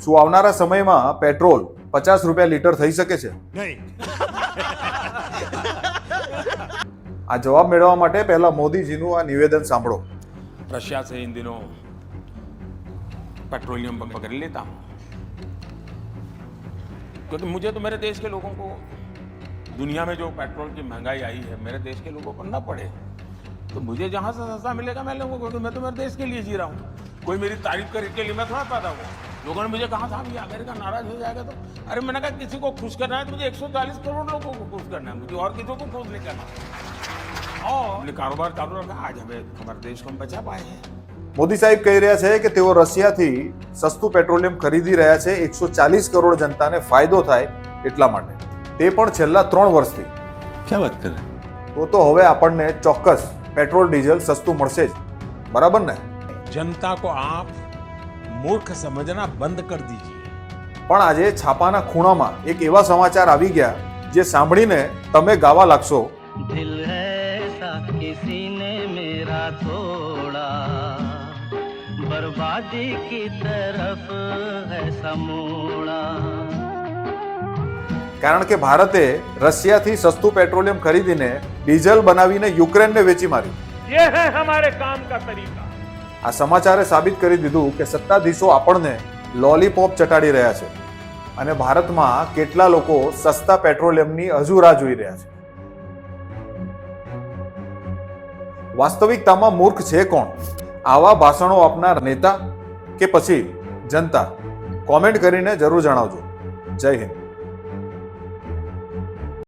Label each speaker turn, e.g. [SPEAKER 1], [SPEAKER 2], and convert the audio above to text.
[SPEAKER 1] શું આવનારા સમયમાં પેટ્રોલ પચાસ રૂપિયા લીટર થઈ શકે છે
[SPEAKER 2] નહીં
[SPEAKER 1] આ જવાબ મેળવવા માટે પહેલા મોદીજીનું આ નિવેદન સાંભળો
[SPEAKER 3] रशिया से इन दिनों पेट्रोलियम पंप कर लेता हूँ क्योंकि मुझे तो मेरे देश के लोगों को दुनिया में जो पेट्रोल की महंगाई आई है मेरे देश के लोगों को न पड़े तो मुझे जहाँ से सस्ता मिलेगा मैं लूँगा क्योंकि मैं तो मेरे देश के लिए जी रहा हूँ कोई मेरी तारीफ करे के लिए मैं थोड़ा पैदा हुआ लोगों ने मुझे कहा था ये अमेरिका नाराज हो जाएगा तो अरे मैंने कहा किसी को खुश करना है तो मुझे 140 करोड़ लोगों को खुश करना है मुझे और किसी को खुश नहीं करना और हमने कारोबार चालू रखा आज हमें हमारे देश को हम बचा पाए हैं
[SPEAKER 1] મોદી સાહેબ કહી રહ્યા છે કે તેઓ રશિયાથી સસ્તું પેટ્રોલિયમ ખરીદી રહ્યા છે એકસો ચાલીસ કરોડ જનતાને ફાયદો થાય એટલા માટે તે પણ છેલ્લા ત્રણ વર્ષથી
[SPEAKER 2] ક્યાં વાત કરે
[SPEAKER 1] તો તો હવે આપણને ચોક્કસ પેટ્રોલ ડીઝલ સસ્તું મળશે જ બરાબર ને
[SPEAKER 3] जनता को आप मूर्ख समझना बंद कर दीजिए
[SPEAKER 1] પણ આજે છાપાના ખૂણામાં એક એવા સમાચાર આવી ગયા જે સાંભળીને તમે ગાવા લાગશો
[SPEAKER 4] दिल है ऐसा किसी ने मेरा तोड़ा बर्बादी की तरफ है समोड़ा
[SPEAKER 1] કારણ કે ભારતે રશિયાથી સસ્તું પેટ્રોલિયમ ખરીદીને ડીઝલ બનાવીને યુક્રેનને વેચી માર્યું
[SPEAKER 5] ये है हमारे काम का तरीका
[SPEAKER 1] આ સમાચારે સાબિત કરી દીધું કે સત્તાધીશો આપણને લોલીપોપ ચટાડી રહ્યા છે અને ભારતમાં કેટલા લોકો સસ્તા પેટ્રોલિયમની હજુ રાહ જોઈ રહ્યા છે. વાસ્તવિકતામાં મૂર્ખ છે કોણ? આવા ભાષણો આપનાર નેતા કે પછી જનતા? કોમેન્ટ કરીને જરૂર જણાવજો. જય હિન્દ.